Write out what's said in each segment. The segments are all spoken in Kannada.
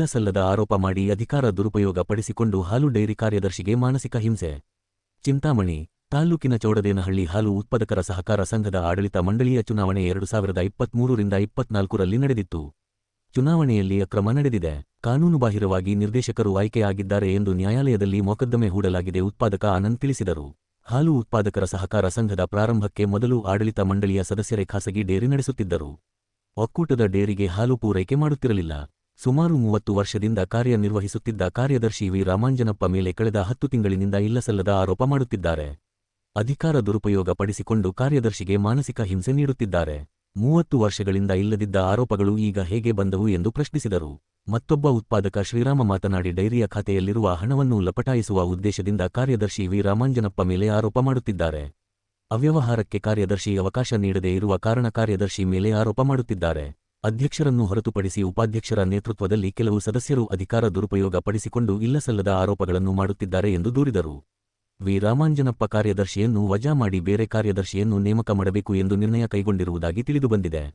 ಇಲ್ಲಸಲ್ಲದ ಆರೋಪ ಮಾಡಿ ಅಧಿಕಾರ ದುರುಪಯೋಗ ಪಡಿಸಿಕೊಂಡು ಹಾಲು ಡೈರಿ ಕಾರ್ಯದರ್ಶಿಗೆ ಮಾನಸಿಕ ಹಿಂಸೆ. ಚಿಂತಾಮಣಿ, ತಾಲ್ಲೂಕಿನ ಚೌಡದೇನಹಳ್ಳಿ ಹಾಲು ಉತ್ಪಾದಕರ ಸಹಕಾರ ಸಂಘದ ಆಡಳಿತ ಮಂಡಳಿಯ ಚುನಾವಣೆ ಎರಡು ಸಾವಿರದ ಇಪ್ಪತ್ಮೂರರಿಂದ ಇಪ್ಪತ್ನಾಲ್ಕರಲ್ಲಿ ನಡೆದಿತ್ತು. ಚುನಾವಣೆಯಲ್ಲಿ ಅಕ್ರಮ ನಡೆದಿದೆ. ಕಾನೂನುಬಾಹಿರವಾಗಿ ನಿರ್ದೇಶಕರು ಆಯ್ಕೆಯಾಗಿದ್ದಾರೆ ಎಂದು ನ್ಯಾಯಾಲಯದಲ್ಲಿ ಮೊಕದ್ದಮೆ ಹೂಡಲಾಗಿದೆ ಉತ್ಪಾದಕ ಆನಂದ್ ತಿಳಿಸಿದರು. ಹಾಲು ಉತ್ಪಾದಕರ ಸಹಕಾರ ಸಂಘದ ಪ್ರಾರಂಭಕ್ಕೆ ಮೊದಲು ಆಡಳಿತ ಮಂಡಳಿಯ ಸದಸ್ಯರೇ ಖಾಸಗಿ ಡೇರಿ ನಡೆಸುತ್ತಿದ್ದರು. ಒಕ್ಕೂಟದ ಡೇರಿಗೆ ಹಾಲು ಪೂರೈಕೆ ಮಾಡುತ್ತಿರಲಿಲ್ಲ. ಸುಮಾರು ಮೂವತ್ತು ವರ್ಷದಿಂದ ಕಾರ್ಯನಿರ್ವಹಿಸುತ್ತಿದ್ದ ಕಾರ್ಯದರ್ಶಿ ವಿ. ರಾಮಾಂಜನಪ್ಪ ಮೇಲೆ ಕಳೆದ ಹತ್ತು ತಿಂಗಳಿನಿಂದ ಇಲ್ಲಸಲ್ಲದ ಆರೋಪ ಮಾಡುತ್ತಿದ್ದಾರೆ. ಅಧಿಕಾರ ದುರುಪಯೋಗ ಪಡಿಸಿಕೊಂಡು ಕಾರ್ಯದರ್ಶಿಗೆ ಮಾನಸಿಕ ಹಿಂಸೆ ನೀಡುತ್ತಿದ್ದಾರೆ. ಮೂವತ್ತು ವರ್ಷಗಳಿಂದ ಇಲ್ಲದಿದ್ದ ಆರೋಪಗಳು ಈಗ ಹೇಗೆ ಬಂದವು ಎಂದು ಪ್ರಶ್ನಿಸಿದರು. ಮತ್ತೊಬ್ಬ ಉತ್ಪಾದಕ ಶ್ರೀರಾಮ ಮಾತನಾಡಿ ಡೈರಿಯ ಖಾತೆಯಲ್ಲಿರುವ ಹಣವನ್ನು ಲಪಟಾಯಿಸುವ ಉದ್ದೇಶದಿಂದ ಕಾರ್ಯದರ್ಶಿ ವಿ. ರಾಮಾಂಜನಪ್ಪ ಮೇಲೆ ಆರೋಪ ಮಾಡುತ್ತಿದ್ದಾರೆ. ಅವ್ಯವಹಾರಕ್ಕೆ ಕಾರ್ಯದರ್ಶಿ ಅವಕಾಶ ನೀಡದೇ ಇರುವ ಕಾರಣ ಕಾರ್ಯದರ್ಶಿ ಮೇಲೆ ಆರೋಪ ಮಾಡುತ್ತಿದ್ದಾರೆ. ಅಧ್ಯಕ್ಷರನ್ನು ಹೊರತುಪಡಿಸಿ ಉಪಾಧ್ಯಕ್ಷರ ನೇತೃತ್ವದಲ್ಲಿ ಕೆಲವು ಸದಸ್ಯರು ಅಧಿಕಾರ ದುರುಪಯೋಗ ಪಡಿಸಿಕೊಂಡು ಇಲ್ಲಸಲ್ಲದ ಆರೋಪಗಳನ್ನು ಮಾಡುತ್ತಿದ್ದಾರೆ ಎಂದು ದೂರಿದರು. ವಿ. ರಾಮಾಂಜನಪ್ಪ ಕಾರ್ಯದರ್ಶಿಯನ್ನು ವಜಾ ಮಾಡಿ ಬೇರೆ ಕಾರ್ಯದರ್ಶಿಯನ್ನು ನೇಮಕ ಮಾಡಬೇಕು ಎಂದು ನಿರ್ಣಯ ಕೈಗೊಂಡಿರುವುದಾಗಿ ತಿಳಿದುಬಂದಿದೆ.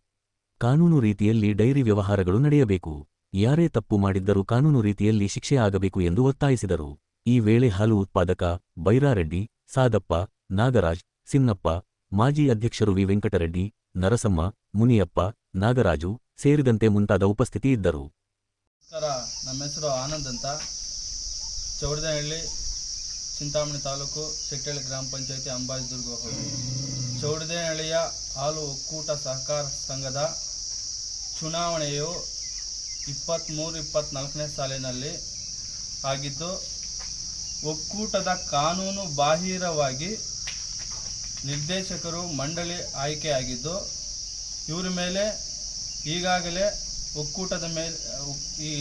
ಕಾನೂನು ರೀತಿಯಲ್ಲಿ ಡೈರಿ ವ್ಯವಹಾರಗಳು ನಡೆಯಬೇಕು. ಯಾರೇ ತಪ್ಪು ಮಾಡಿದ್ದರೂ ಕಾನೂನು ರೀತಿಯಲ್ಲಿ ಶಿಕ್ಷೆ ಆಗಬೇಕು ಎಂದು ಒತ್ತಾಯಿಸಿದರು. ಈ ವೇಳೆ ಹಾಲು ಉತ್ಪಾದಕ ಬೈರಾರೆಡ್ಡಿ, ಸಾದಪ್ಪ, ನಾಗರಾಜ್, ಸಿನ್ನಪ್ಪ, ಮಾಜಿ ಅಧ್ಯಕ್ಷರು ವಿ. ವೆಂಕಟರೆಡ್ಡಿ, ನರಸಮ್ಮ, ಮುನಿಯಪ್ಪ ನಾಗರಾಜು ಸೇರಿದಂತೆ ಮುಂತಾದ ಉಪಸ್ಥಿತಿ ಇದ್ದರು. ನಮಸ್ಕಾರ, ನಮ್ಮ ಹೆಸರು ಆನಂದ್ ಅಂತ. ಚೌಡದಹಳ್ಳಿ, ಚಿಂತಾಮಣಿ ತಾಲೂಕು, ಶೆಟ್ಟಳ್ಳಿ ಗ್ರಾಮ ಪಂಚಾಯತಿ ಅಂಬಾಜಿದುರ್ಗ ಚೌಡದಹಳ್ಳಿಯ ಹಾಲು ಒಕ್ಕೂಟ ಸಹಕಾರ ಸಂಘದ ಚುನಾವಣೆಯು ಇಪ್ಪತ್ತ್ಮೂರು ಇಪ್ಪತ್ತ್ನಾಲ್ಕನೇ ಸಾಲಿನಲ್ಲಿ ಆಗಿದ್ದು, ಒಕ್ಕೂಟದ ಕಾನೂನು ಬಾಹಿರವಾಗಿ ನಿರ್ದೇಶಕರು ಮಂಡಳಿ ಆಯ್ಕೆಯಾಗಿದ್ದು, ಇವರ ಮೇಲೆ ಈಗಾಗಲೇ ಒಕ್ಕೂಟದ ಮೇಲೆ ಈ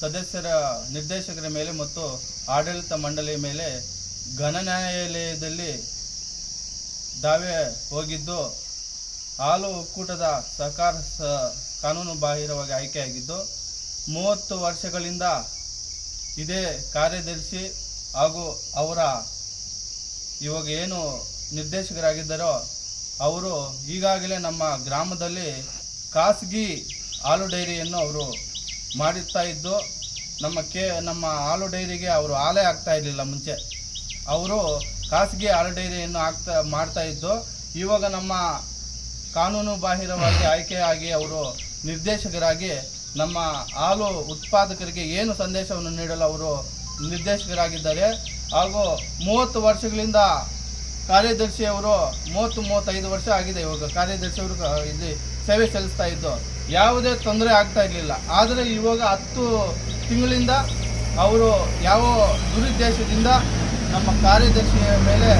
ಸದಸ್ಯರ ನಿರ್ದೇಶಕರ ಮೇಲೆ ಮತ್ತು ಆಡಳಿತ ಮಂಡಳಿಯ ಮೇಲೆ ಘನ ನ್ಯಾಯಾಲಯದಲ್ಲಿ ದಾವೆ ಹೋಗಿದ್ದು, ಹಾಲು ಒಕ್ಕೂಟದ ಸಹಕಾರ ಸ, ಕಾನೂನು ಬಾಹಿರವಾಗಿ ಆಯ್ಕೆಯಾಗಿದ್ದು, ಮೂವತ್ತು ವರ್ಷಗಳಿಂದ ಇದೇ ಕಾರ್ಯದರ್ಶಿ ಹಾಗೂ ಅವರ ಇವಾಗ ಏನು ನಿರ್ದೇಶಕರಾಗಿದ್ದಾರೋ, ಅವರು ಈಗಾಗಲೇ ನಮ್ಮ ಗ್ರಾಮದಲ್ಲಿ ಖಾಸಗಿ ಹಾಲು ಡೈರಿಯನ್ನು ಅವರು ಮಾಡುತ್ತಾ ಇದ್ದು, ನಮ್ಮ ಕೆ, ನಮ್ಮ ಹಾಲು ಡೈರಿಗೆ ಅವರು ಹಾಲೇ ಆಗ್ತಾ ಇರಲಿಲ್ಲ ಮುಂಚೆ. ಅವರು ಖಾಸಗಿ ಹಾಲು ಡೈರಿಯನ್ನು ಆಗ್ತಾ ಮಾಡ್ತಾ ಇದ್ದು, ಇವಾಗ ನಮ್ಮ ಕಾನೂನು ಬಾಹಿರವಾಗಿ ಆಯ್ಕೆಯಾಗಿ ಅವರು ನಿರ್ದೇಶಕರಾಗಿ ನಮ್ಮ ಹಾಲು ಉತ್ಪಾದಕರಿಗೆ ಏನು ಸಂದೇಶವನ್ನು ನೀಡಲು ಅವರು ನಿರ್ದೇಶಕರಾಗಿದ್ದಾರೆ. ಹಾಗೂ ಮೂವತ್ತು ವರ್ಷಗಳಿಂದ ಕಾರ್ಯದರ್ಶಿಯವರು ಮೂವತ್ತು ಮೂವತ್ತೈದು ವರ್ಷ ಆಗಿದೆ ಇವಾಗ. ಕಾರ್ಯದರ್ಶಿಯವರು ಇಲ್ಲಿ ಸೇವೆ ಸಲ್ಲಿಸ್ತಾ ಇದ್ದು. ಯಾವುದೇ ತೊಂದರೆ ಆಗ್ತಾ ಇರಲಿಲ್ಲ. ಆದರೆ ಇವಾಗ ಹತ್ತು ತಿಂಗಳಿಂದ ಅವರು ಯಾವ ದುರುದ್ದೇಶದಿಂದ ನಮ್ಮ ಕಾರ್ಯದರ್ಶಿಯ ಮೇಲೆ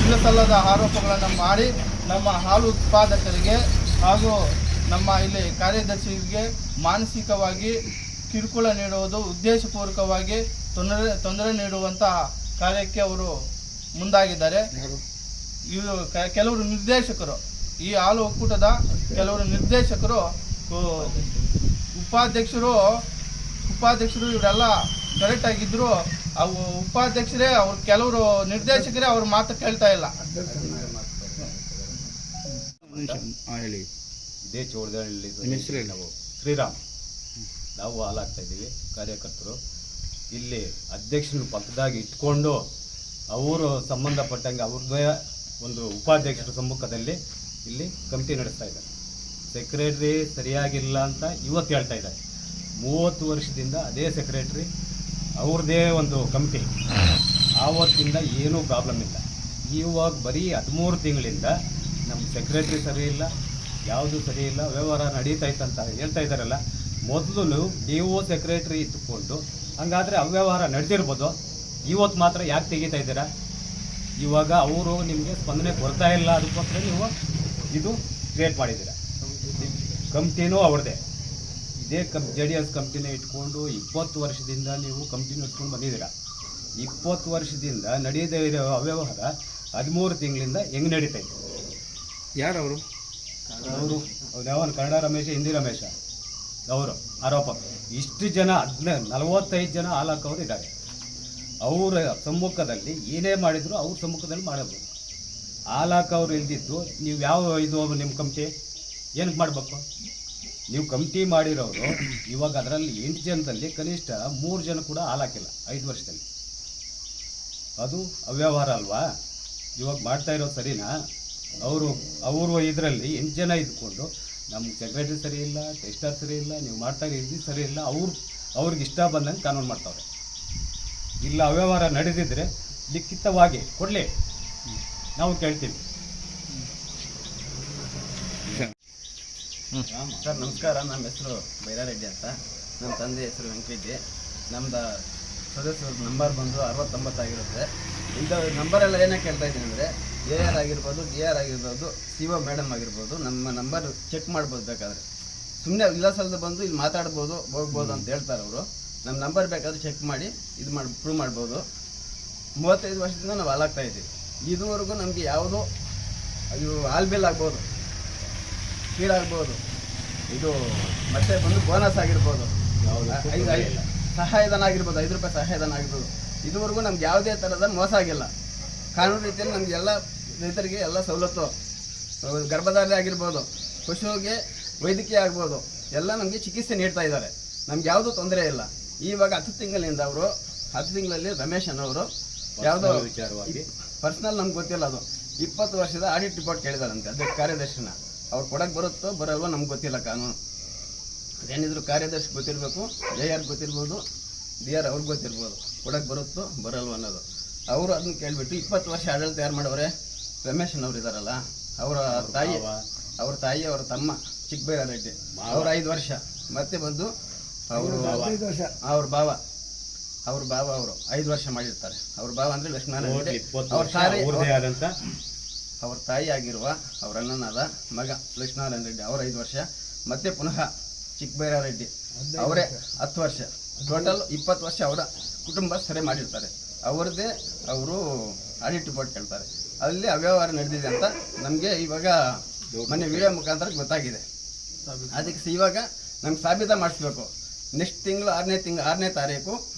ಇಲ್ಲಸಲ್ಲದ ಆರೋಪಗಳನ್ನು ಮಾಡಿ ನಮ್ಮ ಹಾಲು ಉತ್ಪಾದಕರಿಗೆ ಹಾಗೂ ನಮ್ಮ ಇಲ್ಲಿ ಕಾರ್ಯದರ್ಶಿಗೆ ಮಾನಸಿಕವಾಗಿ ಕಿರುಕುಳ ನೀಡುವುದು ಉದ್ದೇಶಪೂರ್ವಕವಾಗಿ ತೊಂದರೆ ತೊಂದರೆ ನೀಡುವಂತಹ ಕಾರ್ಯಕ್ಕೆ ಅವರು ಮುಂದಾಗಿದ್ದಾರೆ. ಇವರು ಕೆಲವರು ನಿರ್ದೇಶಕರು. ಈ ಹಾಲು ಒಕ್ಕೂಟದ ಕೆಲವರು ನಿರ್ದೇಶಕರು ಉಪಾಧ್ಯಕ್ಷರು ಉಪಾಧ್ಯಕ್ಷರು ಇವರೆಲ್ಲ ಕರೆಕ್ಟ್ ಆಗಿದ್ರು. ಅವು ಉಪಾಧ್ಯಕ್ಷರೇ ಅವ್ರು ಕೆಲವರು ನಿರ್ದೇಶಕರೇ ಅವ್ರ ಮಾತು ಕೇಳ್ತಾ ಇಲ್ಲ. ಹೇಳಿ. ಇದೇ ಚೌಡದಲ್ಲಿ ನಾವು ಶ್ರೀರಾಮ್. ನಾವು ಹಾಲಾಗ್ತಾ ಇದ್ದೀವಿ ಕಾರ್ಯಕರ್ತರು. ಇಲ್ಲಿ ಅಧ್ಯಕ್ಷರು ಪಕ್ಕದಾಗಿ ಇಟ್ಕೊಂಡು ಅವರು ಸಂಬಂಧಪಟ್ಟಂಗೆ ಅವ್ರದ್ದೇ ಒಂದು ಉಪಾಧ್ಯಕ್ಷರ ಸಮ್ಮುಖದಲ್ಲಿ ಇಲ್ಲಿ ಕಮಿಟಿ ನಡೆಸ್ತಾ ಇದ್ದಾರೆ. ಸೆಕ್ರೆಟ್ರಿ ಸರಿಯಾಗಿಲ್ಲ ಅಂತ ಇವತ್ತು ಹೇಳ್ತಾ ಇದ್ದಾರೆ. ಮೂವತ್ತು ವರ್ಷದಿಂದ ಅದೇ ಸೆಕ್ರೆಟ್ರಿ ಅವ್ರದ್ದೇ ಒಂದು ಕಮಿಟಿ. ಆವತ್ತಿಂದ ಏನೂ ಪ್ರಾಬ್ಲಮ್ ಇಲ್ಲ. ಇವಾಗ ಬರೀ ಹದಿಮೂರು ತಿಂಗಳಿಂದ ನಮ್ಮ ಸೆಕ್ರೆಟ್ರಿ ಸರಿ ಇಲ್ಲ, ಯಾವುದು ಸರಿ ಇಲ್ಲ, ವ್ಯವಹಾರ ನಡೀತಾ ಅಂತ ಹೇಳ್ತಾ ಇದ್ದಾರಲ್ಲ, ಮೊದಲು ನೀವು ಸೆಕ್ರೆಟ್ರಿ ಇಟ್ಟುಕೊಂಡು ಹಂಗಾದರೆ ಅವ್ಯವಹಾರ ನಡೆದಿರ್ಬೋದು. ಇವತ್ತು ಮಾತ್ರ ಯಾಕೆ ತೆಗಿತಾ ಇದ್ದೀರಾ? ಇವಾಗ ಅವರು ನಿಮಗೆ ಸ್ಪಂದನೆ ಕೊಡ್ತಾ ಇಲ್ಲ, ಅದಕ್ಕೋಸ್ಕರ ನೀವು ಇದು ಕ್ರಿಯೇಟ್ ಮಾಡಿದ್ದೀರ? ಕಂಪ್ನಿನೂ ಅವ್ರದ್ದೇ. ಇದೇ ಕಂಪ್ ಜೆ ಡಿ ಎಸ್ ಕಂಪ್ನಿನ ಇಟ್ಕೊಂಡು ಇಪ್ಪತ್ತು ವರ್ಷದಿಂದ ನೀವು ಕಂಪ್ನಿ ಇಟ್ಕೊಂಡು ಬಂದಿದ್ದೀರ? ಇಪ್ಪತ್ತು ವರ್ಷದಿಂದ ನಡೆಯದೇ ಇರೋ ಅವ್ಯವಹಾರ ಹದಿಮೂರು ತಿಂಗಳಿಂದ ಹೆಂಗೆ ನಡೀತಾ ಇತ್ತು ಯಾರು ಅವರು ಅವರು ಯಾವ ಕನ್ನಡ ರಮೇಶ ಹಿಂದಿ ರಮೇಶ? ಅವರು ಆರೋಪ. ಇಷ್ಟು ಜನ ಹದಿನ ನಲವತ್ತೈದು ಜನ ಹಾಲಾಕವ್ರು ಇದ್ದಾರೆ. ಅವರ ಸಮ್ಮುಖದಲ್ಲಿ ಏನೇ ಮಾಡಿದರೂ ಅವ್ರ ಸಮ್ಮುಖದಲ್ಲಿ ಮಾಡಬೇಕು ಹಾಲಾಕವ್ರು ಇಲ್ದಿದ್ದು ನೀವು ಯಾವ ಇದು ನಿಮ್ಮ ಕಮಿಟಿ? ಏನಕ್ಕೆ ಮಾಡಬೇಕು? ನೀವು ಕಮಿಟಿ ಮಾಡಿರೋರು, ಇವಾಗ ಅದರಲ್ಲಿ ಎಂಟು ಜನದಲ್ಲಿ ಕನಿಷ್ಠ ಮೂರು ಜನ ಕೂಡ ಹಾಲಾಕಿಲ್ಲ ಐದು ವರ್ಷದಲ್ಲಿ. ಅದು ಅವ್ಯವಹಾರ ಅಲ್ವಾ? ಇವಾಗ ಮಾಡ್ತಾ ಇರೋ ಸರಿನಾ? ಅವರು ಅವರು ಇದರಲ್ಲಿ ಎಂಟು ಜನ ಇದ್ಕೊಂಡು ನಮ್ಮ ಸೆಕ್ರೆಟರಿ ಸರಿ ಇಲ್ಲ ಟೆಸ್ಟರ್ ಸರಿ ಇಲ್ಲ, ನೀವು ಮಾಡ್ತಾ ಇದ್ದು ಸರಿ ಇಲ್ಲ, ಅವ್ರು, ಅವ್ರಿಗೆ ಇಷ್ಟ ಬಂದಂಗೆ ಕಾನೂನು ಮಾಡ್ತಾವ್ರೆ. ಇಲ್ಲ ಅವ್ಯವಹಾರ ನಡೆದಿದ್ರೆ ಲಿಖಿತವಾಗಿ ಕೊಡಲಿ. ನಾವು ಕೇಳ್ತೀವಿ. ಸರ್ ನಮಸ್ಕಾರ. ನಮ್ಮ ಹೆಸರು ಬೈರಾರೆಡ್ಡಿ ಅಂತ. ನಮ್ಮ ತಂದೆ ಹೆಸರು ವೆಂಕಟೆಡ್ಡಿ ನಮ್ದು ಸದಸ್ಯರ ನಂಬರ್ ಬಂದು ಅರವತ್ತೊಂಬತ್ತಾಗಿರುತ್ತೆ ಇಂಥ ನಂಬರೆಲ್ಲ ಏನಕ್ಕೆ ಕೇಳ್ತಾ ಇದ್ದೀನಿ ಅಂದರೆ ಎ ಆರ್ ಆಗಿರ್ಬೋದು ಡಿ ಆರ್ ಆಗಿರ್ಬೋದು ಸಿ ಒ ಮೇಡಮ್ ಆಗಿರ್ಬೋದು ನಮ್ಮ ನಂಬರ್ ಚೆಕ್ ಮಾಡ್ಬೋದು ಬೇಕಾದ್ರೆ. ಸುಮ್ಮನೆ ವಿಳಾಸದ ಬಂದು ಇಲ್ಲಿ ಮಾತಾಡ್ಬೋದು ಹೋಗ್ಬೋದು ಅಂತ ಹೇಳ್ತಾರೆ ಅವರು. ನಮ್ಮ ನಂಬರ್ ಬೇಕಾದ್ರೆ ಚೆಕ್ ಮಾಡಿ ಇದು ಮಾಡಿ ಪ್ರೂವ್ ಮಾಡ್ಬೋದು. ಮೂವತ್ತೈದು ವರ್ಷದಿಂದ ನಾವು ಹಾಲಾಗ್ತಾ ಇದ್ದೀವಿ. ಇದುವರೆಗೂ ನಮಗೆ ಯಾವುದೋ ಇದು ಆಲ್ಬಿಲ್ ಆಗ್ಬೋದು ಕೀಳಾಗ್ಬೋದು ಇದು ಮತ್ತೆ ಬಂದು ಬೋನಸ್ ಆಗಿರ್ಬೋದು. ಸಹಾಯಧನ ಆಗಿರ್ಬೋದು ಐದು ರೂಪಾಯಿ ಸಹಾಯಧನ ಆಗಿರ್ಬೋದು. ಇದುವರೆಗೂ ನಮ್ಗೆ ಯಾವುದೇ ಥರದ ಮೋಸ ಆಗಿಲ್ಲ. ಕಾನೂನು ರೀತಿಯಲ್ಲಿ ನಮ್ಗೆ ಎಲ್ಲ ರೈತರಿಗೆ ಎಲ್ಲ ಸವಲತ್ತು ಗರ್ಭಧಾರಣೆ ಆಗಿರ್ಬೋದು ಪಶುವಿಗೆ ವೈದ್ಯಕೀಯ ಆಗ್ಬೋದು ಎಲ್ಲ ನಮಗೆ ಚಿಕಿತ್ಸೆ ನೀಡ್ತಾ ಇದ್ದಾರೆ. ನಮ್ಗೆ ಯಾವುದೂ ತೊಂದರೆ ಇಲ್ಲ. ಇವಾಗ ಹತ್ತು ತಿಂಗಳಿಂದ ಅವರು ಹತ್ತು ತಿಂಗಳಲ್ಲಿ ರಮೇಶ್ ಅನ್ನೋರು ಯಾವುದೋ ವಿಚಾರವಾಗಿ. ಪರ್ಸನಲ್ ನಮ್ಗೆ ಗೊತ್ತಿಲ್ಲ ಅದು. ಇಪ್ಪತ್ತು ವರ್ಷದ ಆಡಿಟ್ ರಿಪೋರ್ಟ್ ಕೇಳಿದಾರಂತೆ ಅದಕ್ಕೆ ಕಾರ್ಯದರ್ಶಿನ. ಅವ್ರು ಕೊಡಕ್ಕೆ ಬರುತ್ತೋ ಬರಲ್ವೋ ನಮ್ಗೆ ಗೊತ್ತಿಲ್ಲ ಕಾನೂನು. ಏನಿದ್ರು ಕಾರ್ಯದರ್ಶಿ ಗೊತ್ತಿರಬೇಕು ಎ ಆರ್ ಗೊತ್ತಿರ್ಬೋದು ಡಿ ಆರ್ ಅವ್ರಿಗೆ ಗೊತ್ತಿರ್ಬೋದು ಕೊಡಕ್ಕೆ ಬರುತ್ತೋ ಬರಲ್ವೋ ಅನ್ನೋದು. ಅವರು ಅದನ್ನ ಕೇಳಿಬಿಟ್ಟು ಇಪ್ಪತ್ತು ವರ್ಷ ಆಡಳಿತ ತಯಾರು ಮಾಡವ್ರೆ ರಮೇಶನ್ ಅವ್ರು ಇದಾರಲ್ಲ ಅವರ ತಾಯಿ ಅವ್ರ ತಾಯಿ ಅವರ ತಮ್ಮ ಚಿಕ್ಕಬೈರಾರೆಡ್ಡಿ. ಅವ್ರ ಐದು ವರ್ಷ. ಮತ್ತೆ ಬಂದು ಅವರು ಅವ್ರ ಭಾವ ಅವ್ರ ಬಾವ ಅವರು. ಐದು ವರ್ಷ ಮಾಡಿರ್ತಾರೆ. ಅವ್ರ ಬಾವ ಅಂದ್ರೆ ಲಕ್ಷ್ಮೀನಾರಾಯಣ ಅವ್ರ ತಾಯಿ ಆದಂತ? ಅವ್ರ ತಾಯಿ ಆಗಿರುವ ಅವ್ರ ಅಣ್ಣನಾದ ಮಗ ಲಕ್ಷ್ಮೀನಾರಾಯಣ ರೆಡ್ಡಿ ಅವ್ರ ಐದು ವರ್ಷ. ಮತ್ತೆ ಪುನಃ ಚಿಕ್ಕಬೈರಾರೆಡ್ಡಿ. ಅವರೇ ಹತ್ತು ವರ್ಷ. ಟೋಟಲ್ ಇಪ್ಪತ್ತು ವರ್ಷ ಅವರ ಕುಟುಂಬ ಸೆರೆ ಮಾಡಿರ್ತಾರೆ. ಅವರದೇ ಅವರು ಆಡಿಟ್ ರಿಪೋರ್ಟ್ ಕೇಳ್ತಾರೆ. ಅಲ್ಲಿ ಅವ್ಯವಹಾರ ನಡೆದಿದೆ ಅಂತ ನಮಗೆ ಇವಾಗ ಮೊನ್ನೆ ವಿಡಿಯೋ ಮುಖಾಂತರ ಗೊತ್ತಾಗಿದೆ. ಅದಕ್ಕೆ ಇವಾಗ ನಮ್ಗೆ ಸಾಬೀತ ಮಾಡಿಸ್ಬೇಕು. ನೆಕ್ಸ್ಟ್ ತಿಂಗಳು ಆರನೇ ತಿಂಗಳು ಆರನೇ ತಾರೀಕು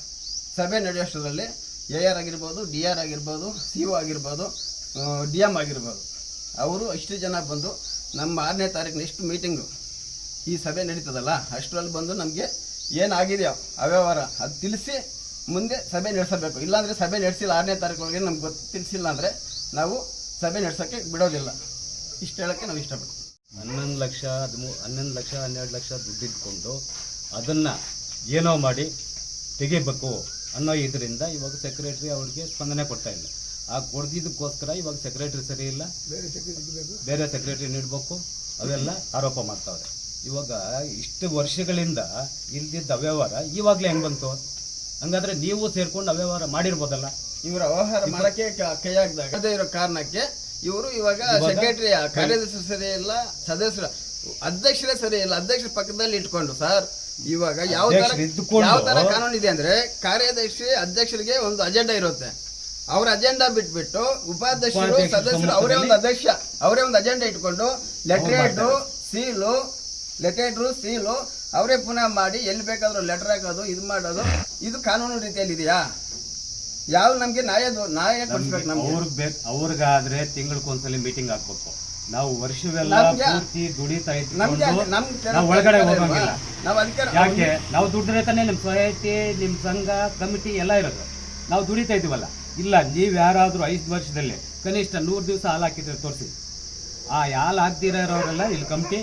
ಸಭೆ ನಡೆಯೋಷ್ಟರಲ್ಲಿ ಎ ಆರ್ ಆಗಿರ್ಬೋದು ಡಿ ಆರ್ ಆಗಿರ್ಬೋದು ಸಿ ಒ ಆಗಿರ್ಬೋದು ಡಿ ಎಂ ಆಗಿರ್ಬೋದು, ಅವರು ಅಷ್ಟು ಜನ ಬಂದು ನಮ್ಮ ಆರನೇ ತಾರೀಕು ನೆಕ್ಸ್ಟ್ ಮೀಟಿಂಗು ಈ ಸಭೆ ನಡೀತದಲ್ಲ, ಅಷ್ಟರಲ್ಲಿ ಬಂದು ನಮಗೆ ಏನಾಗಿದೆಯೋ ಅವ್ಯವಹಾರ ಅದು ತಿಳಿಸಿ ಮುಂದೆ ಸಭೆ ನಡೆಸಬೇಕು. ಇಲ್ಲಾಂದರೆ ಸಭೆ ನಡೆಸಿಲ್ಲ ಆರನೇ ತಾರೀಕು ನಮ್ಗೆ ಗೊತ್ತು ತಿಳಿಸಿಲ್ಲ ಅಂದರೆ ನಾವು ಸಭೆ ನಡೆಸೋಕ್ಕೆ ಬಿಡೋದಿಲ್ಲ. ಇಷ್ಟು ಹೇಳೋಕ್ಕೆ ನಾವು ಇಷ್ಟಪಡ್ತೀವಿ. ಹನ್ನೊಂದು ಲಕ್ಷ, ಹದಿಮೂ, ಹನ್ನೊಂದು ಲಕ್ಷ, ಹನ್ನೆರಡು ಲಕ್ಷ ದುಡ್ಡು ಇಟ್ಕೊಂಡು ಅದನ್ನು ಏನೋ ಮಾಡಿ ತೆಗಿಬೇಕು. ಅನ್ನೋ ಇದರಿಂದ ಇವಾಗ ಸೆಕ್ರೆಟರಿ ಅವ್ರಿಗೆ ಸ್ಪಂದನೆ ಕೊಡ್ತಾ ಇಲ್ಲ. ಆ ಕೊಡ್ದಿದ್ದಕ್ಕೋಸ್ಕರ ಇವಾಗ ಸೆಕ್ರೆಟರಿ ಸರಿ ಇಲ್ಲ. ಬೇರೆ ಸೆಕ್ರೆಟರಿ ನೀಡಬೇಕು. ಅವೆಲ್ಲ ಆರೋಪ ಮಾಡ್ತಾವ್ರೆ. ಇವಾಗ ಇಷ್ಟು ವರ್ಷಗಳಿಂದ ಇಲ್ದಿದ್ದ ಅವ್ಯವಹಾರ ಇವಾಗಲೇ ಹೆಂಗೆ ಬಂತು? ಹಂಗಾದ್ರೆ ನೀವು ಸೇರ್ಕೊಂಡು ಅವ್ಯವಹಾರ ಮಾಡಿರ್ಬೋದಲ್ಲ. ಇವರ ವ್ಯವಹಾರ ಮಾಡಕ್ಕೆ ಕ- ಕೈ ಹಾಕಿದಾಗ. ಅದೇ ಇರೋ ಕಾರಣಕ್ಕೆ ಇವರು ಇವಾಗ ಸೆಕ್ರೆಟರಿ ಕಾರ್ಯದರ್ಶಿ ಸರಿ ಇಲ್ಲ ಸದಸ್ಯರ ಅಧ್ಯಕ್ಷರೇ ಸರಿ ಇಲ್ಲ ಅಧ್ಯಕ್ಷರ ಪಕ್ಕದಲ್ಲಿ ಇಟ್ಕೊಂಡು ಸರ್. ಇವಾಗ ಯಾವ ತರ ಅಧ್ಯಕ್ಷರು ಇದ್ದುಕೊಂಡು- ಯಾವ ತರ ಕಾನೂನು ಇದೆ ಅಂದ್ರೆ ಕಾರ್ಯದರ್ಶಿ ಅಧ್ಯಕ್ಷರಿಗೆ ಒಂದು ಅಜೆಂಡಾ ಇರುತ್ತೆ. ಅವ್ರ ಅಜೆಂಡಾ ಬಿಟ್ಬಿಟ್ಟು ಉಪಾಧ್ಯಕ್ಷರು ಉಪಾಧ್ಯಕ್ಷರ ಸದಸ್ಯರು ಅವರೇ ಒಂದು ಅಧ್ಯಕ್ಷ ಅವರೇ ಒಂದು ಅಜೆಂಡಾ ಇಟ್ಕೊಂಡು ಲೆಟರೇಟು ಸೀಲು ಲೆಟರೇಟ್ರು ಸೀಲು ಅವರೇ ಪುನಃ ಮಾಡಿ ಎಲ್ಲಿ ಬೇಕಾದ್ರೂ ಲೆಟರ್ ಹಾಕೋದು ಇದು ಮಾಡೋದು ಇದು ಕಾನೂನು ರೀತಿಯಲ್ಲಿ ಇದೆಯಾ? ಯಾವ ನಮ್ಗೆ ನ್ಯಾಯ ನ್ಯಾಯ ಕೊಡ್ಸ್ಬೇಕು ನಮ್ಗೆ ಅವ್ರಿಗೆ ಬೇಕು ಅವ್ರಿಗಾದ್ರೆ ತಿಂಗಳಿಗೊಂದ್ಸಲಿ ಮೀಟಿಂಗ್ ಹಾಕ್ಬೇಕು. ನಾವು ವರ್ಷವೆಲ್ಲ ಪೂರ್ತಿ ದುಡಿತಾ ನಮ್ಗೆ ಇದ್ಕೊಂಡು ನಮ್ ನಾವು ಒಳಗಡೆ ಹೋಗಂಗಿಲ್ಲ. ಯಾಕೆ? ನಾವು ದುಡಿದ್ರೆ ತಾನೇ ನಿಮ್ಮ ಸೊಸೈಟಿ ನಿಮ್ಮ ಸಂಘ ಕಮಿಟಿ ಎಲ್ಲ ಇರೋದು. ನಾವು ದುಡಿತಾ ಇದೀವಲ್ಲ ಇಲ್ಲ ನೀವು ಯಾರಾದ್ರೂ ಐದು ವರ್ಷದಲ್ಲಿ ಕನಿಷ್ಠ ನೂರ್ ದಿವಸ ಹಾಲು ಹಾಕಿದ್ರೆ ತೋರಿಸಿ. ಆ ಹಾಲು ಹಾಕ್ದಿರೋರೆಲ್ಲ ಇಲ್ಲಿ ಕಮಿಟಿ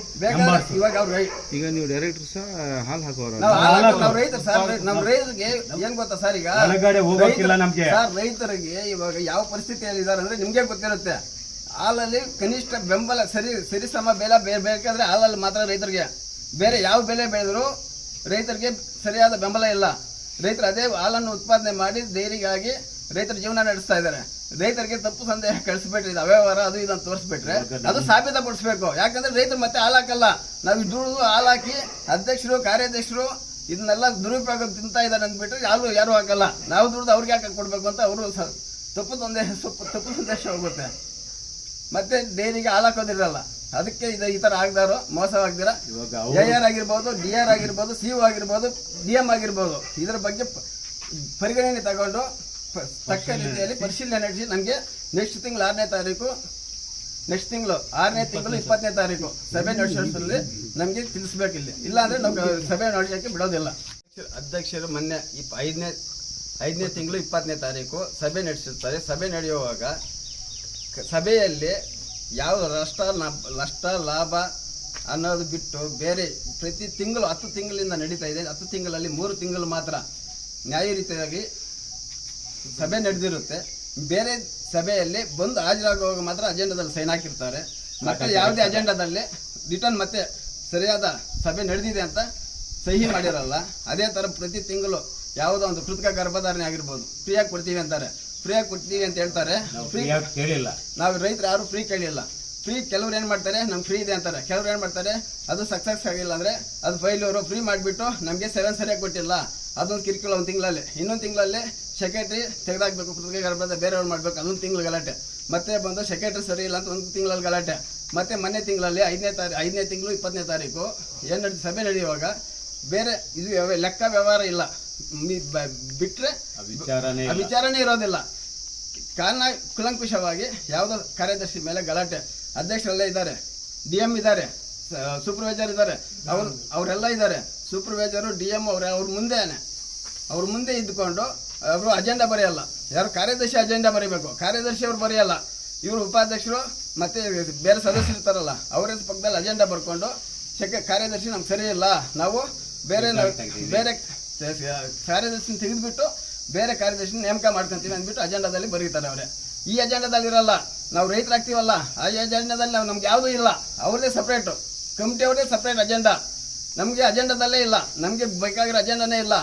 ಈಗ ನೀವು ಡೈರೆಕ್ಟರ್ ಸಹ ಹಾಲು ಹಾಕೋರು ನಾವು ಹಾಳಾಗ್- ನಾವು ರೈತರು ಸರ್ ನಮ್ಮ ರೈತರಿಗೆ ಏನ್ ಗೊತ್ತಾ ಸರ್ ಈಗ? ಒಳಗಡೆ ನಮ್ಗೆ. ಸರ್ ರೈತರಿಗೆ ಇವಾಗ ಯಾವ ಪರಿಸ್ಥಿತಿಯಲ್ಲಿ ಇದಾರೆ ಅಂದ್ರೆ ನಿಮ್ಗೆ ಗೊತ್ತಿರುತ್ತೆ. ಹಾಲಲ್ಲಿ ಕನಿಷ್ಠ ಬೆಂಬಲ ಸರಿ ಸರಿ ಸಮ ಬೆಲೆ ಬೇರೆ ಬೇಕಾದ್ರೆ ಹಾಲಲ್ಲಿ ಮಾತ್ರ ರೈತರಿಗೆ. ಬೇರೆ ಯಾವ ಬೆಲೆ ಬೆಳೆದ್ರು ರೈತರಿಗೆ ಸರಿಯಾದ ಬೆಂಬಲ ಇಲ್ಲ. ರೈತರು ಅದೇ ಹಾಲನ್ನು ಉತ್ಪಾದನೆ ಮಾಡಿ ಡೈರಿಗಾಗಿ ರೈತರ ಜೀವನ ನಡೆಸ್ತಾ ಇದ್ದಾರೆ. ರೈತರಿಗೆ ತಪ್ಪು ಸಂದೇಹ ಕಳಿಸ್ಬಿಟ್ರೆ, ಇದು ಅವ್ಯವಹಾರ, ಅದು ಇದನ್ನು ತೋರಿಸ್ಬಿಟ್ರೆ ಅದು ಸಾಬೀತಪಡಿಸ್ಬೇಕು. ಯಾಕಂದ್ರೆ ರೈತರು ಮತ್ತೆ ಹಾಲು ಹಾಕಲ್ಲ ನಾವು ದುಡಿದು ಹಾಲಾಕಿ ಅಧ್ಯಕ್ಷರು, ಕಾರ್ಯಾಧ್ಯಕ್ಷರು ಇದನ್ನೆಲ್ಲ ದುರುಪಯೋಗ ತಿಂತಾ ಇದ್ದಾರೆ ಅಂದ್ಬಿಟ್ರೆ ಯಾರು ಯಾರು ಹಾಕಲ್ಲ. ನಾವು ದುಡ್ದು ಅವ್ರಿಗೆ ಯಾಕೆ ಕೊಡಬೇಕು ಅಂತ ಅವರು ತಪ್ಪು ಸಂದೇಶ ತಪ್ಪು ಸಂದೇಶ ಹೋಗುತ್ತೆ. ಮತ್ತೆ ದೇನಿಗೆ ಹಾಲಾಕೋದಿರಲ್ಲ ಅದಕ್ಕೆ ಇದು ಈ ತರ ಆಗ್ದಾರೋ ಮೋಸ ಎ ಆರ್ ಆಗಿರ್ಬೋದು ಡಿ ಆರ್ ಆಗಿರ್ಬೋದು ಸಿ ಒ ಆಗಿರ್ಬೋದು ಡಿ ಎಂ ಆಗಿರ್ಬೋದು ಇದರ ಬಗ್ಗೆ ಪರಿಗಣನೆ ತಗೊಂಡು ತಕ್ಕ ರೀತಿಯಲ್ಲಿ ಪರಿಶೀಲನೆ ನಡೆಸಿ ನಮಗೆ ನೆಕ್ಸ್ಟ್ ತಿಂಗಳು ಆರನೇ ತಾರೀಕು ನೆಕ್ಸ್ಟ್ ತಿಂಗಳು ಆರನೇ ತಿಂಗಳು ಇಪ್ಪತ್ತನೇ ತಾರೀಕು. ಸಭೆ ನಡೆಸೋದ್ರಲ್ಲಿ ನಮಗೆ ತಿಳಿಸ್ಬೇಕಿಲ್ಲ. ಇಲ್ಲ ಅಂದ್ರೆ ನಾವು ಸಭೆ ನಡೆಸೋಕ್ಕೆ ಬಿಡೋದಿಲ್ಲ. ಅಧ್ಯಕ್ಷರು ಮೊನ್ನೆ ಇಪ್ ಐದನೇ ಐದನೇ ತಿಂಗಳು ಇಪ್ಪತ್ತನೇ ತಾರೀಕು ಸಭೆ ನಡೆಸಿರ್ತಾರೆ. ಸಭೆ ನಡೆಯುವಾಗ ಸಭೆಯಲ್ಲಿ ಯಾವ ನಷ್ಟ ಲಾಭ- ನಷ್ಟ ಲಾಭ ಅನ್ನೋದು ಬಿಟ್ಟು ಬೇರೆ ಪ್ರತಿ ತಿಂಗಳು ಹತ್ತು ತಿಂಗಳಿಂದ ನಡೀತಾ ಇದೆ. ಹತ್ತು ತಿಂಗಳಲ್ಲಿ ಮೂರು ತಿಂಗಳು ಮಾತ್ರ ನ್ಯಾಯ ರೀತಿಯಾಗಿ ಸಭೆ ನಡೆದಿರುತ್ತೆ. ಬೇರೆ ಸಭೆಯಲ್ಲಿ ಬಂದು ಹಾಜರಾಗುವಾಗ ಮಾತ್ರ ಅಜೆಂಡಾದಲ್ಲಿ ಸೈನ್ ಹಾಕಿರ್ತಾರೆ. ಮತ್ತೆ ಯಾವುದೇ ಅಜೆಂಡಾದಲ್ಲಿ ರಿಟರ್ನ್ ಮತ್ತೆ ಸರಿಯಾದ ಸಭೆ ನಡೆದಿದೆ ಅಂತ ಸಹಿ ಮಾಡಿರಲ್ಲ. ಅದೇ ಥರ ಪ್ರತಿ ತಿಂಗಳು ಯಾವುದೋ ಒಂದು ಕೃತಕ ಗರ್ಭಧಾರಣೆ ಆಗಿರ್ಬೋದು. ಫ್ರೀಯಾಗಿ ಕೊಡ್ತೀವಿ ಅಂತಾರೆ. ಫ್ರೀಯಾಗಿ ಕೊಡ್ತೀವಿ ಅಂತ ಹೇಳ್ತಾರೆ. ಫ್ರೀ ಕೇಳಿಲ್ಲ. ನಾವು ರೈತರು ಯಾರು ಫ್ರೀ ಕೇಳಿಲ್ಲ. ಫ್ರೀ ಕೆಲವ್ರು ಏನು ಮಾಡ್ತಾರೆ? ನಮ್ಗೆ ಫ್ರೀ ಇದೆ ಅಂತಾರೆ. ಕೆಲವ್ರು ಏನು ಮಾಡ್ತಾರೆ? ಅದು ಸಕ್ಸಸ್ ಆಗಿಲ್ಲ ಅಂದ್ರೆ ಅದು ಫೈಲೂರು ಫ್ರೀ ಮಾಡಿಬಿಟ್ಟು ನಮಗೆ ಸೆವೆನ್ ಸರಿಯಾಗಿ ಕೊಟ್ಟಿಲ್ಲ. ಅದೊಂದು ಕಿರಿಕಿಲ್ಲ ಒಂದು ತಿಂಗಳಲ್ಲಿ. ಇನ್ನೊಂದು ತಿಂಗಳಲ್ಲಿ ಸೆಕ್ರೆಟ್ರಿ ತೆಗೆದಾಕ್ಬೇಕು ಕೃತಿಗೆ ಗರ್ಭದ ಬೇರೆಯವ್ರು ಮಾಡಬೇಕು. ಅದೊಂದು ತಿಂಗಳು ಗಲಾಟೆ. ಮತ್ತೆ ಬಂದು ಸೆಕ್ರೆಟ್ರಿ ಸರಿ ಇಲ್ಲ ಅಂತ ಒಂದು ತಿಂಗಳಲ್ಲಿ ಗಲಾಟೆ. ಮತ್ತೆ ಮೊನ್ನೆ ತಿಂಗಳಲ್ಲಿ ಐದನೇ ತಾರೀ ಐದನೇ ತಿಂಗಳು ಇಪ್ಪತ್ತನೇ ತಾರೀಕು ಏನು ನಡೀತು ಸಭೆ ನಡೆಯುವಾಗ ಬೇರೆ ಇದು ಲೆಕ್ಕ ವ್ಯವಹಾರ ಇಲ್ಲ. ಮಿ- ಬ- ಬಿಟ್ರೆ ಆ ವಿಚಾರನೇ ವಿಚಾರನೇ ಇರೋದಿಲ್ಲ. ಕಾರಣ ಕುಲಂಕುಷವಾಗಿ ಯಾವುದೋ ಕಾರ್ಯದರ್ಶಿ ಮೇಲೆ ಗಲಾಟೆ. ಅಧ್ಯಕ್ಷರೆಲ್ಲ ಇದ್ದಾರೆ. ಡಿ ಎಂ ಇದ್ದಾರೆ. ಸೂಪರ್ವೈಸರ್ ಇದ್ದಾರೆ. ಅವರು ಅವರೆಲ್ಲ ಇದ್ದಾರೆ. ಸೂಪರ್ವೈಸರು ಡಿ ಎಂ ಅವ್ರ ಅವ್ರ ಮುಂದೆನೆ. ಅವ್ರ ಮುಂದೆ ಇದ್ದುಕೊಂಡು ಅವರು ಅಜೆಂಡಾ ಬರೆಯಲ್ಲ. ಯಾರು ಕಾರ್ಯದರ್ಶಿ ಅಜೆಂಡಾ ಬರೀಬೇಕು? ಕಾರ್ಯದರ್ಶಿ ಅವ್ರು ಬರೆಯಲ್ಲ. ಇವರು ಉಪಾಧ್ಯಕ್ಷರು ಮತ್ತೆ ಬೇರೆ ಸದಸ್ಯರು ಇರ್ತಾರಲ್ಲ ಅವರ ಪಕ್ಕದಲ್ಲಿ ಅಜೆಂಡಾ ಬರ್ಕೊಂಡು ಸೆಕೆ ಕಾರ್ಯದರ್ಶಿ ನಮ್ಗೆ ಸರಿ ಇಲ್ಲ. ನಾವು ಬೇರೆ ಬೇರೆ ಕಾರ್ಯದರ್ಶಿನ ತೆಗೆದುಬಿಟ್ಟು ಬೇರೆ ಕಾರ್ಯದರ್ಶಿ ನೇಮಕ ಮಾಡ್ಕೊಂತೀವಿ ಅಂದ್ಬಿಟ್ಟು ಅಜೆಂಡಾದಲ್ಲಿ ಬರೀತಾರೆ ಅವರೇ. ಈ ಅಜೆಂಡಾದಲ್ಲಿ ಇರಲ್ಲ ನಾವು ರೈತರಾಗ್ತೀವಲ್ಲ ಆ ಅಜೆಂಡಾದಲ್ಲಿ ನಾವು ನಮ್ಗೆ ಯಾವುದೂ ಇಲ್ಲ. ಅವ್ರದೇ ಸಪ್ರೇಟು ಕಮಿಟಿ ಅವರದೇ ಸಪ್ರೇಟ್ ಅಜೆಂಡಾ ನಮಗೆ ಅಜೆಂಡಾದಲ್ಲೇ ಇಲ್ಲ. ನಮಗೆ ಬೇಕಾಗಿರೋ ಅಜೆಂಡಾನೇ ಇಲ್ಲ.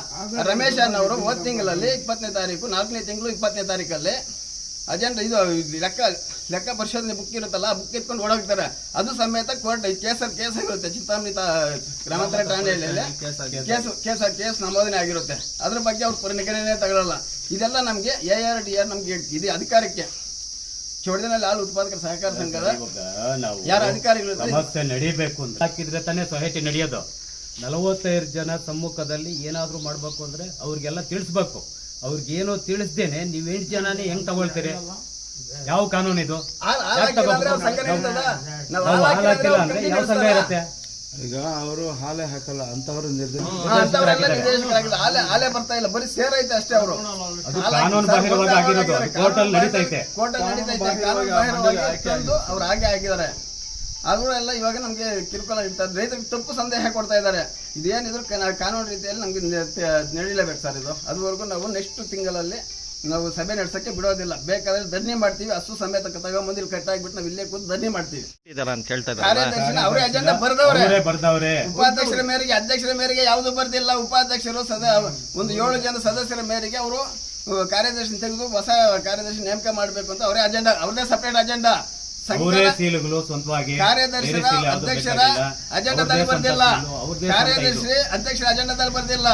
ರಮೇಶ್ ಅನ್ನವರು ಹೋದ ತಿಂಗಳಲ್ಲಿ ಇಪ್ಪತ್ತನೇ ತಾರೀಕು ನಾಲ್ಕನೇ ತಿಂಗಳು ಇಪ್ಪತ್ತನೇ ತಾರೀಕಲ್ಲಿ ಅಜೆಂಡಾ ಇದು ಲೆಕ್ಕ ಲೆಕ್ಕ ಪರಿಶೋಧನೆ ಬುಕ್ ಇರುತ್ತಲ್ಲ ಆ ಬುಕ್ ಎತ್ಕೊಂಡು ಓಡೋಗ್ತಾರೆ. ಅದು ಸಮೇತ ಕೋರ್ಟ್ ಕೇಸಲ್ಲಿ ಕೇಸ್ ಆಗಿರುತ್ತೆ ಚಿಂತಾಮಣಿ ತಾ ಗ್ರಾಮಾಂತರ ಠಾಣೆಯಲ್ಲಿ ಕೇಸು ಕೇಸ್ ಕೇಸ್ ನಮೋದನೆ ಆಗಿರುತ್ತೆ. ಅದ್ರ ಬಗ್ಗೆ ಅವ್ರು ಪರಿಗಣನೆ ತಗೊಳ್ಳಲ್ಲ ಇದೆಲ್ಲ ನಮಗೆ ಎ ಆರ್ ಡಿ ಆರ್ ನಮಗೆ ಇದೆ ಅಧಿಕಾರಕ್ಕೆ. ಚೌಡದಲ್ಲಿ ಹಾಲು ಉತ್ಪಾದಕರ ಸಹಕಾರ ಸಂಘದ ಯಾರು ಅಧಿಕಾರಿಗಳು? ಸಮಸ್ಯೆ ನಡೀಬೇಕು ಅಂತ. ಹಾಕಿದ್ರೆ ತಾನೇ ಸೊಸೈಟಿ ನಡೆಯೋದು. ನಲವತ್ತೈದು ಜನ ಸಮ್ಮುಖದಲ್ಲಿ ಏನಾದರೂ ಮಾಡ್ಬೇಕು ಅಂದ್ರೆ ಅವ್ರಿಗೆಲ್ಲ ತಿಳಿಸ್ಬೇಕು. ಅವ್ರಿಗೇನೋ ತಿಳಿಸ್ದೇನೆ ನೀವ್ ಎಂಟು ಜನನೇ ಹೆಂಗ್ ತಗೊಳ್ತೀರಿ? ಯಾವ ಕಾನೂನು ಇದು? ಹಾಲ್- ಹಾಲ್ ಹಾಲ್ ಹಾಲ್ ಯಾವ ಸಂಘ? ಇರುತ್ತೆ? ಈಗ ಅವರು ಹಾಲೆ ಹಾಕಲ್ಲ ಅಂತವ್ರು ನಿರ್ದೇಶ ಹಾ, ಅಂಥವ್ರೆಲ್ಲ ನಿರ್ದೇಶಕರಾಗಿಲ್ಲ ಆಲೆ ಆಲೆ ಬರ್ತಾ ಇಲ್ಲ ಬರೀ ಸೇರೈತೆ ಅಷ್ಟೇ ಅವರು. ಅದು ಕಾನೂನು ಬಾಹಿರವಾಗಿ ಆಗಿರೋದು. ಕೋರ್ಟ್ ಅಲ್ಲಿ ನಡೀತೈತೆ. ಕೋರ್ಟ್ ಅಲ್ಲಿ ನಡೀತೈತೆ. ಕಾನೂನು ಬಾಹಿರವಾಗಿ ತಂದು ಅವ್ರು ಹಾಗೆ ಆಗಿದ್ದಾರೆ. ಆದ್ರೂ ಎಲ್ಲ ಇವಾಗ ನಮ್ಗೆ ಕಿರುಕುಲ ಇರ್ತಾರೆ ರೈತರಿಗೆ ತಪ್ಪು ಸಂದೇಹ ಕೊಡ್ತಾ ಇದ್ದಾರೆ. ಇದೇನಿದ್ರು ಕಾನೂನು ರೀತಿಯಲ್ಲಿ ನಮ್ಗೆ ನಡಿಲೇಬೇಕು ನಡೀಲೇಬೇಕು ಸರ್ ಇದು. ಅದುವರೆಗೂ ನಾವು ನೆಕ್ಸ್ಟ್ ತಿಂಗಳಲ್ಲಿ ನಾವು ಸಭೆ ನಡೆಸಕ್ಕೆ ಬಿಡೋದಿಲ್ಲ. ಬೇಕಾದ್ರೆ ಧರಣಿ ಮಾಡ್ತೀವಿ ಹಸು ಸಮೇತ ತಗೊಂಬಂದು ಇಲ್ಲಿ ಕಟ್ಟಾಗ್ಬಿಟ್ಟು ನಾವು ಇಲ್ಲೇ ಕೂತು ಧರಣಿ ಮಾಡ್ತೀವಿ. ಇದಾರ ಅಂತ ಕೇಳ್ತಾ ಇದ್ದಾರೆ ಕಾರ್ಯದರ್ಶಿನ ಅವರೇ ಅಜೆಂಡಾ ಬರೆದವ್ರೆ. ಅವರೇ ಬರ್ದವ್ರೆ. ಉಪಾಧ್ಯಕ್ಷರ ಮೇರೆಗೆ ಅಧ್ಯಕ್ಷರ ಮೇರೆಗೆ ಯಾವುದು ಬರ್ದಿಲ್ಲ. ಉಪಾಧ್ಯಕ್ಷರು ಸದ ಒಂದು ಏಳು ಜನ ಸದಸ್ಯರ ಮೇರೆಗೆ ಅವರು ಕಾರ್ಯದರ್ಶಿ ತೆಗೆದು ಹೊಸ ಕಾರ್ಯದರ್ಶಿ ನೇಮಕ ಮಾಡಬೇಕು ಅಂತ ಅವರೇ ಅಜೆಂಡಾ ಅವ್ರದೇ ಸಪರೇಟ್ ಅಜೆಂಡಾ ಕಾರ್ಯದರ್ಶಿರ ಯಾವ್ದು ಅಧ್ಯಕ್ಷರ. ಅಜೆಂಡಾದಲ್ಲಿ ಬರ್ದಿಲ್ಲ. ಕಾರ್ಯದರ್ಶಿ ಅಧ್ಯಕ್ಷರ ಅಜೆಂಡಾದಲ್ಲಿ ಬರ್ದಿಲ್ಲ.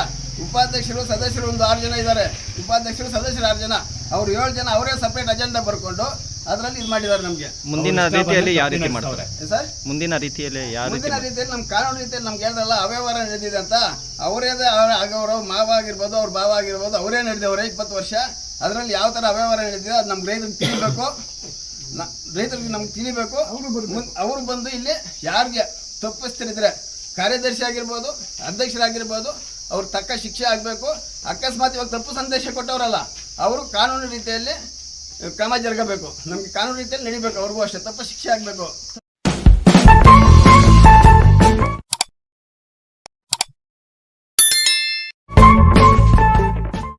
ಉಪಾಧ್ಯಕ್ಷರು ಸದಸ್ಯರು ಒಂದು ಆರು ಜನ ಇದ್ದಾರೆ. ಉಪಾಧ್ಯಕ್ಷರು ಸದಸ್ಯರು ಆರು ಜನ. ಅವರು ಏಳು ಜನ ಅವರೇ ಸಪರೇಟ್ ಅಜೆಂಡಾ ಬರ್ಕೊಂಡು ಅದರಲ್ಲಿ ಇದು ಮಾಡಿದ್ದಾರೆ ನಮಗೆ. ಮುಂದಿನ ರೀತಿಯಲ್ಲಿ ಯಾವ ರೀತಿ ಮಾಡ್ತಾರೆ? ಸರ್? ಮುಂದಿನ ರೀತಿಯಲ್ಲಿ ಯಾವ ರೀತಿ ಮುಂದಿನ ರೀತಿಯಲ್ಲಿ ನಮ್ಮ ಕಾನೂನು ರೀತಿಯಲ್ಲಿ ನಮ್ಗೆ ಹೇಳ್ದಲ್ಲ ಅವ್ಯವಹಾರ ನಡೆದಿದೆ ಅಂತ. ಅವರೇ ಆಗವರು ಮಾವ ಆಗಿರ್ಬೋದು ಅವ್ರ ಭಾವ ಆಗಿರ್ಬೋದು ಅವರೇ ನಡೆದವ್ರೆ ಇಪ್ಪತ್ತು ವರ್ಷ. ಅದರಲ್ಲಿ ಯಾವ ಥರ ಅವ್ಯವಹಾರ ನಡೆದಿದೆ ಅದು ನಮ್ಗೆ ರೈತರಿಗೆ ತಿಳಿಬೇಕು ರೈತರಿಗೆ ನಮ್ಗೆ ತಿಳಿಬೇಕು ಅವರು ಅವ್ರು ಬಂದು ಇಲ್ಲಿ ಯಾರಿಗೆ ತಪ್ಪಿಸ್ತಿರಿದ್ರೆ ಕಾರ್ಯದರ್ಶಿ ಆಗಿರ್ಬೋದು ಅಧ್ಯಕ್ಷರಾಗಿರ್ಬೋದು ಅವ್ರ ತಕ್ಕ ಶಿಕ್ಷೆ ಆಗಬೇಕು. ಅಕಸ್ಮಾತ್ ಇವಾಗ ತಪ್ಪು ಸಂದೇಶ ಕೊಟ್ಟವರಲ್ಲ, ಅವರು ಕಾನೂನು ರೀತಿಯಲ್ಲಿ ಕ್ರಮ ಜರುಗಬೇಕು. ನಮಗೆ ಕಾನೂನು ರೀತಿಯಲ್ಲಿ ನಡಿಬೇಕು, ಅವ್ರಿಗೂ ಅಷ್ಟೇ ತಪ್ಪು ಶಿಕ್ಷೆ ಆಗಬೇಕು.